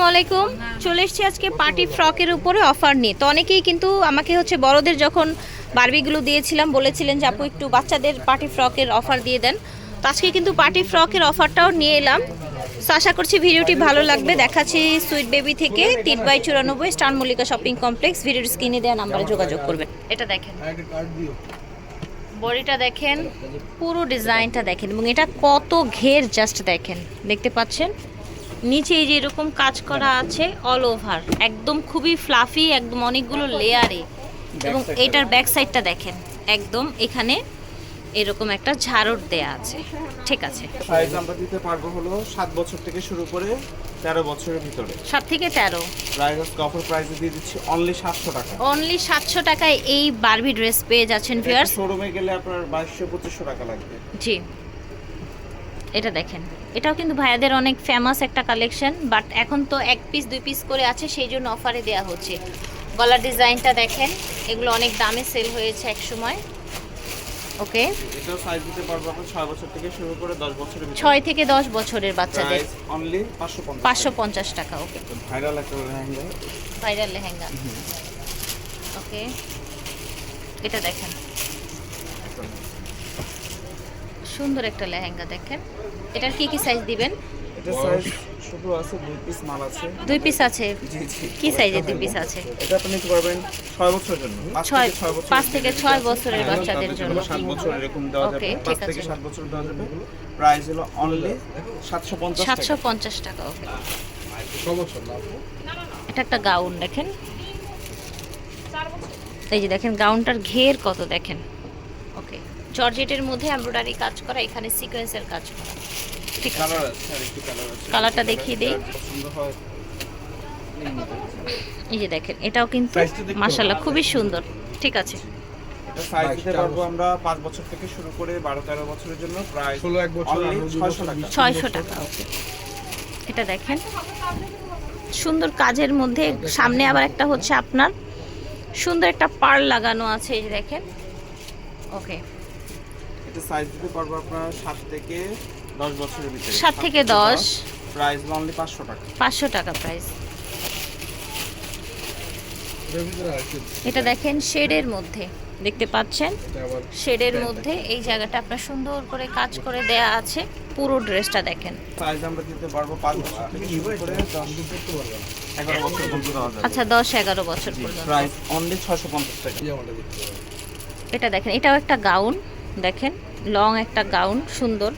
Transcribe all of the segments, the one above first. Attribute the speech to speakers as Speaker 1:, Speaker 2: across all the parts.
Speaker 1: আসসালামু আলাইকুম। চলে এসেছি আজকে পার্টি ফ্রকের উপরে অফার নিয়ে। তো অনেকেই কিন্তু আমাকে হচ্ছে বড়দের যখন বারবিগুলো দিয়েছিলাম, বলেছিলেন যে, আপু, একটু বাচ্চাদের পার্টি ফ্রকের অফার দিয়ে দেন। তো আজকে কিন্তু পার্টি ফ্রকের অফারটাও নিয়ে এলাম। তো আশা করছি ভিডিওটি ভালো লাগবে। দেখাচ্ছি সুইট বেবি থেকে তিন বাই চুরানব্বই স্টার মল্লিকা শপিং কমপ্লেক্স। ভিডিওর স্ক্রিনে দেওয়া নাম্বারে যোগাযোগ করবেন। এটা দেখেন। বডিটা দেখেন, পুরো ডিজাইনটা দেখেন এবং এটা কত ঘের, জাস্ট দেখেন। দেখতে পাচ্ছেন? নিচে এই যে এরকম কাজ করা আছে অল ওভার একদম খুবই ফ্লাফি একদম অনেকগুলো লেয়ারে এবং এটার ব্যাক সাইডটা দেখেন একদম এখানে এরকম একটা ঝাড়ট দেয়া আছে। ঠিক আছে।
Speaker 2: সাইজ আমরা দিতে পারব হলো সাত বছর থেকে শুরু করে তেরো বছরের ভিতরে।
Speaker 1: সাত থেকে তেরো।
Speaker 2: প্রাইস আজকে অফার প্রাইসে দিয়ে দিচ্ছি অনলি সাতশো টাকা।
Speaker 1: অনলি সাতশো টাকায় এই বারবি ড্রেস পেয়ে যাচ্ছেন ভিউয়ার্স
Speaker 2: শোরুমে গেলে আপনার বাইশশো পঁচিশশো টাকা লাগবে।
Speaker 1: জি। এটা দেখেন। এটাও কিন্তু ভাইয়াদের অনেক ফেমাস একটা কালেকশন বাট এখন তো এক পিস দুই পিস করে আছে সেই জন্য অফারে দেওয়া হচ্ছে। গলার ডিজাইনটা দেখেন এগুলো অনেক দামে সেল হয়েছে এক সময়। ওকে
Speaker 2: এটাও সাইজ দিতে পারব আপনার ছয় বছর থেকে শুরু করে দশ বছরের ভিতরে।
Speaker 1: ছয় থেকে দশ বছরের বাচ্চাদের।
Speaker 2: অনলি পাঁচশো পঞ্চাশ
Speaker 1: পাঁচশো পঞ্চাশ টাকা ওকে
Speaker 2: ভাইরাল একটা লেহেঙ্গা।
Speaker 1: ভাইরাল লেহেঙ্গা। ওকে এটা দেখেন। সুন্দর একটা লেহেঙ্গা দেখেন। এটার কি কি সাইজ দিবেন?
Speaker 2: এটা সাইজ শুধু আছে দুই পিস মাল আছে।
Speaker 1: দুই পিস আছে?
Speaker 2: জি জি।
Speaker 1: কি সাইজের দুই পিস আছে?
Speaker 2: এটা আপনি নিতে পারবেন ছয় বছরের জন্য। পাঁচ
Speaker 1: ছয়
Speaker 2: থেকে ছয় বছর
Speaker 1: পাঁচ থেকে ছয় বছরের
Speaker 2: হ্যাঁ,
Speaker 1: বাচ্চাদের জন্য।
Speaker 2: সাত বছর এরকম দেওয়া যাবে।
Speaker 1: Okay,
Speaker 2: পাঁচ
Speaker 1: ঠিক
Speaker 2: থেকে
Speaker 1: আছে।
Speaker 2: বছর দেওয়া যাবে। প্রাইস হলো অনলি সাতশো পঞ্চাশ
Speaker 1: সাতশো পঞ্চাশ টাকা ওকে এটা একটা গাউন দেখেন। এই যে দেখেন গাউনটার ঘের কত দেখেন। ওকে জর্জেটের মধ্যে এমব্রয়ডারি কাজ করা এখানে সিকোয়েন্সের কাজ করা। ঠিক আছে?
Speaker 2: কালার আছে আর একটু কালার আছে।
Speaker 1: কালারটা দেখিয়ে দিই। এই যে দেখেন এটাও কিন্তু মাশাল্লাহ খুবই সুন্দর। ঠিক আছে?
Speaker 2: সাইজ দিতে পারব আমরা পাঁচ বছর থেকে শুরু করে বারো তেরো বছরের জন্য প্রায়
Speaker 3: ষোলো এক বছর,
Speaker 2: only
Speaker 3: আঠারো দুই
Speaker 2: ছয়শো
Speaker 3: বছর,
Speaker 2: টাকা।
Speaker 1: ওকে এটা দেখেন। সুন্দর কাজের মধ্যে সামনে আবার একটা হচ্ছে আপনার। সুন্দর একটা পার লাগানো আছে এই দেখেন। ওকে
Speaker 2: এটা সাইজ দিতে পারব আপনার সাত থেকে দশ বছরের ভিতরে।
Speaker 1: সাত থেকে দশ।
Speaker 2: প্রাইস অনলি পাঁচশো টাকা।
Speaker 1: পাঁচশো টাকা প্রাইস এটা দেখেন শেডের মধ্যে দেখতে পাচ্ছেন? শেডের মধ্যে এই জায়গাটা আপনার সুন্দর করে কাজ করে দেয়া আছে পুরো ড্রেসটা দেখেন। আচ্ছা দশ এগারো বছর পর্যন্ত। এটা দেখেন এটাও একটা গাউন দেখেন লং একটা গাউন সুন্দর।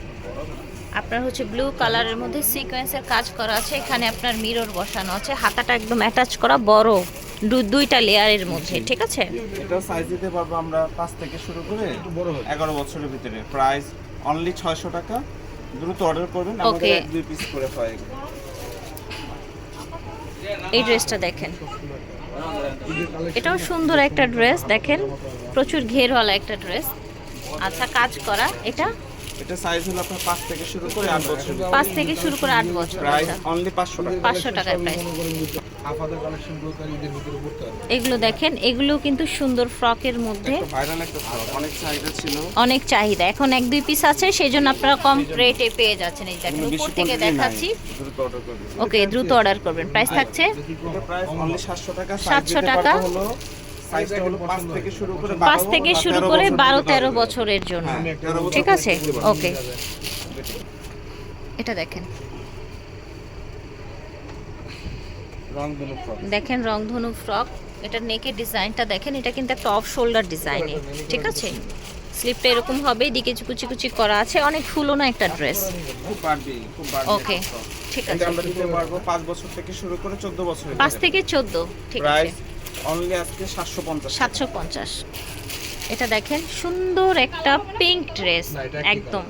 Speaker 1: আপনার হচ্ছে ব্লু কালারের মধ্যে সিকোয়েন্সের কাজ করা আছে। এখানে আপনার মিরর বসানো আছে। হাতাটা একদম অ্যাটাচ করা বড়। দু- দুইটা লেয়ারের মধ্যে ঠিক আছে?
Speaker 2: এটা সাইজ দিতে পারব আমরা পাঁচ থেকে শুরু করে
Speaker 3: একটু বড় হবে
Speaker 2: এগারো বছরের ভিতরে। প্রাইস অনলি ছয়শো টাকা। দ্রুত অর্ডার করবেন। আমাদের এক দুই পিস করে হয়।
Speaker 1: এই ড্রেসটা দেখেন। এটাও সুন্দর একটা ড্রেস দেখেন। প্রচুর ঘেরওয়ালা একটা ড্রেস আচ্ছা কাজ করা এটা?
Speaker 2: এটা সাইজ হলো আপনার পাঁচ থেকে শুরু করে আট বছর।
Speaker 1: পাঁচ থেকে শুরু করে আট বছর
Speaker 2: প্রাইস
Speaker 1: আচ্ছা
Speaker 2: অনলি পাঁচশো টাকা।
Speaker 1: পাঁচশো টাকার প্রাইস
Speaker 3: আপাদের কালেকশনগুলো ভিতরে পড়তে হবে
Speaker 1: এগুলো দেখেন এগুলো কিন্তু সুন্দর ফ্রকের মধ্যে।
Speaker 2: ভাইরাল একটা ফ্রক অনেক চাহিদা ছিল।
Speaker 1: অনেক চাহিদা। এখন এক দুই পিস আছে সেই জন্য আপনারা কম রেটে পেয়ে যাচ্ছেন এই দেখেন। উপর থেকে দেখাচ্ছি।
Speaker 2: দ্রুত অর্ডার করবেন
Speaker 1: ওকে দ্রুত অর্ডার করবেন। প্রাইস থাকছে?
Speaker 2: প্রাইস অনলি সাতশো টাকা
Speaker 1: 700 টাকা।
Speaker 2: হলো পাঁচ থেকে শুরু করে বারো তেরো।
Speaker 1: বছরের জন্য। ঠিক আছে? ওকে। এটা দেখেন। দেখেন রংধনু ফ্রক। এটা নেকের ডিজাইনটা দেখেন। এটা কিন্তু একটা অফ শোল্ডার ডিজাইনে ঠিক আছে? স্লিপটা এরকম হবে দিকে কুচি কুচি করা আছে। অনেক ফুলনো একটা ড্রেস ওকে। ঠিক আছে।
Speaker 2: আমরা দিতে পারব পাঁচ বছর থেকে শুরু করে চোদ্দ বছর
Speaker 1: পাঁচ থেকে চোদ্দ। ঠিক আছে।
Speaker 2: অনলি আজকে সাতশো পঞ্চাশ
Speaker 1: সাতশো পঞ্চাশ। এটা দেখেন সুন্দর একটা পিঙ্ক ড্রেস একদম।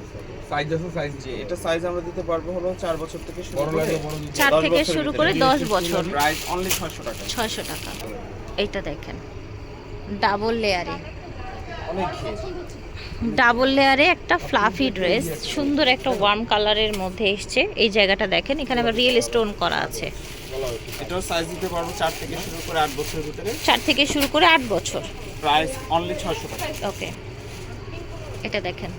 Speaker 3: সাইজ আছে সাইজ
Speaker 2: জি এটা সাইজ আমরা দিতে পারব হলো চার বছর থেকে শুরু করে
Speaker 3: লাগে বড় দিতে
Speaker 1: চার থেকে শুরু করে দশ বছর।
Speaker 2: প্রাইস অনলি ছয়শো টাকা।
Speaker 1: ছয়শো টাকা। এইটা দেখেন ডাবল লেয়ারে
Speaker 2: অনেক
Speaker 1: ডাবল লেয়ারে একটা ফ্লাফি ড্রেস সুন্দর একটা ওয়ার্ম কালারের মধ্যে এসছে। এই জায়গাটা দেখেন এখানে আবার রিয়েল স্টোন করা আছে।
Speaker 2: এটাও সাইজ দিতে পারব চার থেকে শুরু করে আট বছরের ভিতরে।
Speaker 1: চার থেকে শুরু করে আট বছর।
Speaker 2: প্রাইস অনলি ছয়শো টাকা।
Speaker 1: ওকে এটা দেখেন।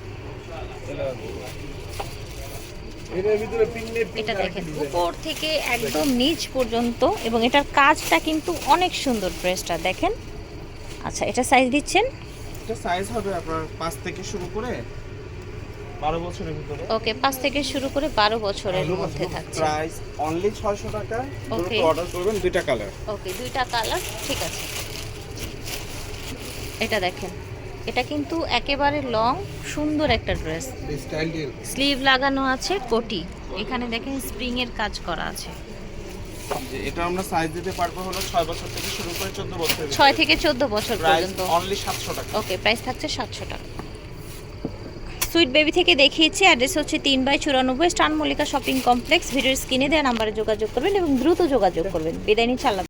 Speaker 1: এটা দেখেন উপর থেকে একদম নিচ পর্যন্ত এবং এটার কাজটা কিন্তু অনেক সুন্দর ড্রেসটা দেখেন। আচ্ছা এটা সাইজ দিচ্ছেন?
Speaker 2: এটা সাইজ হবে আপনার পাঁচ থেকে শুরু করে বারো বছরের ভিতরে।
Speaker 1: ওকে পাঁচ থেকে শুরু করে বারো বছরের মধ্যে থাকছে।
Speaker 2: প্রাইস অনলি ছয়শো টাকা।
Speaker 1: Okay.
Speaker 2: অর্ডার করবেন দুইটা কালার
Speaker 1: ওকে দুইটা কালার ঠিক আছে। এটা দেখেন এটা কিন্তু একেবারে লং সুন্দর একটা ড্রেস স্লিভ লাগানো আছে কোটি। এখানে দেখেন স্প্রিং এর কাজ করা আছে।
Speaker 2: এটা আমরা সাইজ দিতে পারব হলো ছয় বছর থেকে শুরু করে চোদ্দ বছর
Speaker 1: ছয় থেকে চোদ্দ বছর পর্যন্ত।
Speaker 2: অনলি সাতশো টাকা।
Speaker 1: ওকে প্রাইস থাকছে সাতশো টাকা। সুইট বেবি থেকে দেখিয়েছি। অ্যাড্রেস হচ্ছে তিন বাই চুরানব্বই স্টান মল্লিকা শপিং কমপ্লেক্স। ভিডিওর স্ক্রিনে দেওয়া নাম্বারে যোগাযোগ করবেন এবং দ্রুত যোগাযোগ করবেন। বিদায় নিচ্ছে, আল্লাহ